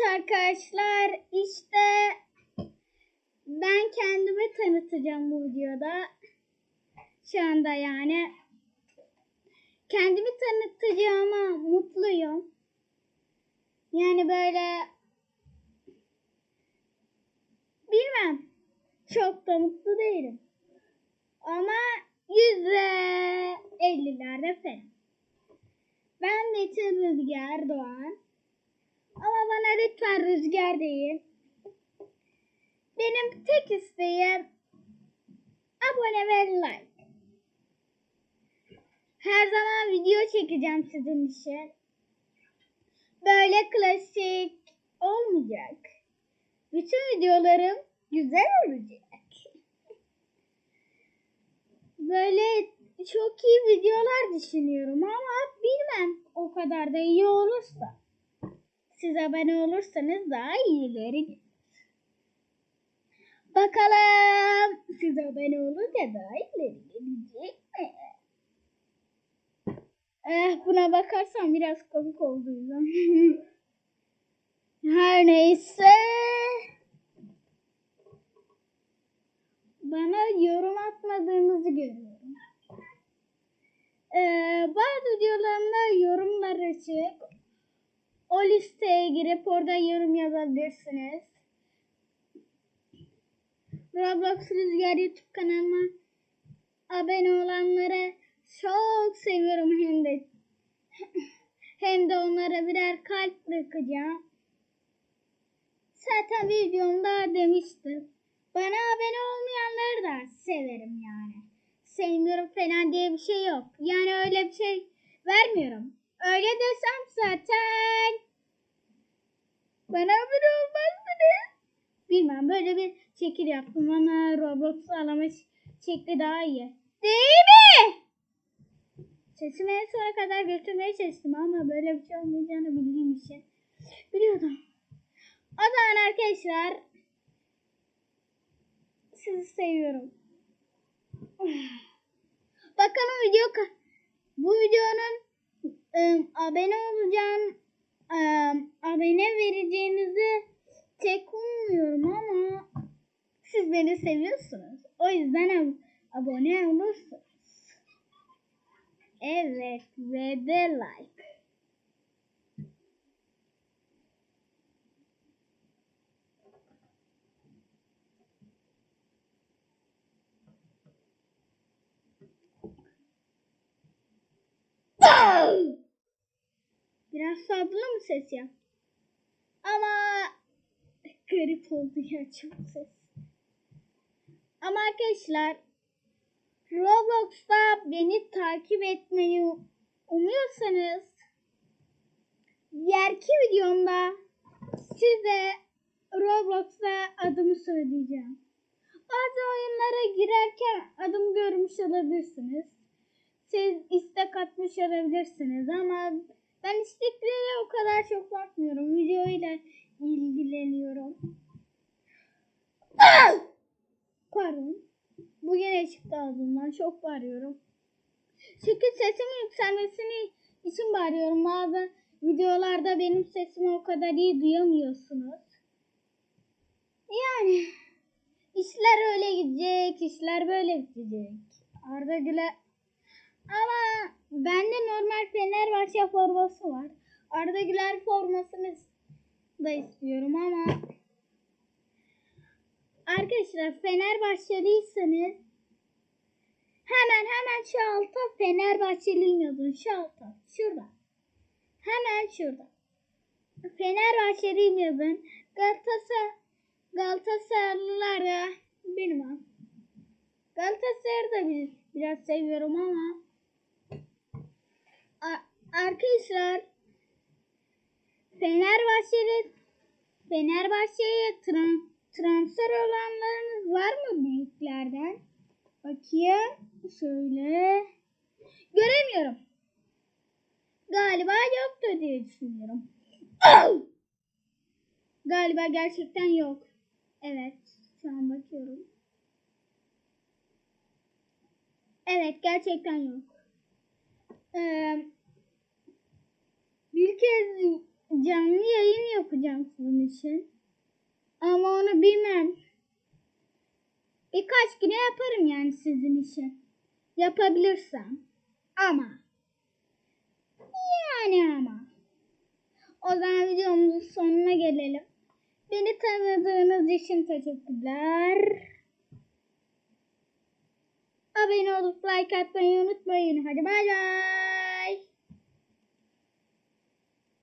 Evet arkadaşlar işte ben kendimi tanıtacağım bu videoda. Şu anda yani. Kendimi tanıtacağıma mutluyum. Yani böyle bilmem çok da mutlu değilim. Ama yüzde ellilerde falan. Ben Metin Rüzgar Doğan. Ama bana lütfen Rüzgar deyin. Benim tek isteğim abone ve like. Her zaman video çekeceğim sizin için. Böyle klasik olmayacak. Bütün videolarım güzel olacak. Böyle çok iyi videolar düşünüyorum ama bilmem o kadar da iyi olursa. Siz abone olursanız daha iyileri gelir. Bakalım siz abone olunca daha iyileri gelecek mi? Eh, buna bakarsam biraz komik olduğunu. Her neyse. Bana yorum atmadığınızı görüyorum. Ee, bazı videolarımda yorumlar açık. O listeye girip orada yorum yazabilirsiniz. Roblox Rüzgar YouTube kanalıma abone olanlara çok seviyorum hem de hem de onlara birer kalp bırakacağım. Zaten videomda demiştim. Bana abone olmayanları da severim yani. Sevmiyorum falan diye bir şey yok. Yani öyle bir şey vermiyorum. Öyle desem zaten bana abone olmazsınız. Bilmem böyle bir şekil yaptım ama Roblox alama şekli daha iyi. Değil mi? Sesimi en sona kadar götürmeye çalıştım ama böyle bir şey olmayacağını bildiğim için biliyordum. O zaman arkadaşlar sizi seviyorum. Bakalım video bu videonun abone olacağım ım, abone vereceğinizi tek ummuyorum ama siz beni seviyorsunuz. O yüzden ab- abone olursunuz. Evet ve de like. Fazla mı ses yap? Ama garip oldu ya çok ses. Ama arkadaşlar Roblox'ta beni takip etmeyi umuyorsanız diğerki videomda size Roblox'ta adımı söyleyeceğim. Bazı oyunlara girerken adım görmüş olabilirsiniz. Siz istek atmış olabilirsiniz ama ben isteklere o kadar çok bakmıyorum. Videoyla ilgileniyorum. Pardon. Bu yine çıktı ağzımdan. Çok bağırıyorum. Çünkü sesimin yükselmesini için bağırıyorum. Bazı videolarda benim sesimi o kadar iyi duyamıyorsunuz. Yani işler öyle gidecek, işler böyle bitecek. Arda Güler ama normal Fenerbahçe forması var. Arda Güler formasını da istiyorum ama Arkadaşlar Fenerbahçeliyseniz hemen hemen şu alta Fenerbahçeliyim yazın. Şu alta. Şurada. Hemen şurada. Fenerbahçeliyim yazın. Galatasaray Galatasaraylılar da bilmem. Galatasaray'ı da bir, biraz seviyorum ama arkadaşlar Fenerbahçeli Fenerbahçe'ye tran transfer olanlarınız var mı büyüklerden? Bakayım. Şöyle. Göremiyorum. Galiba yoktur diye düşünüyorum. Galiba gerçekten yok. Evet. Şu an bakıyorum. Evet gerçekten yok. Ee, bir kez canlı yayın yapacağım sizin için. Ama onu bilmem. Birkaç güne yaparım yani sizin için. Yapabilirsem. Ama. Yani ama. O zaman videomuzun sonuna gelelim. Beni tanıdığınız için teşekkürler. Abone olup like atmayı unutmayın. Hadi bay bay.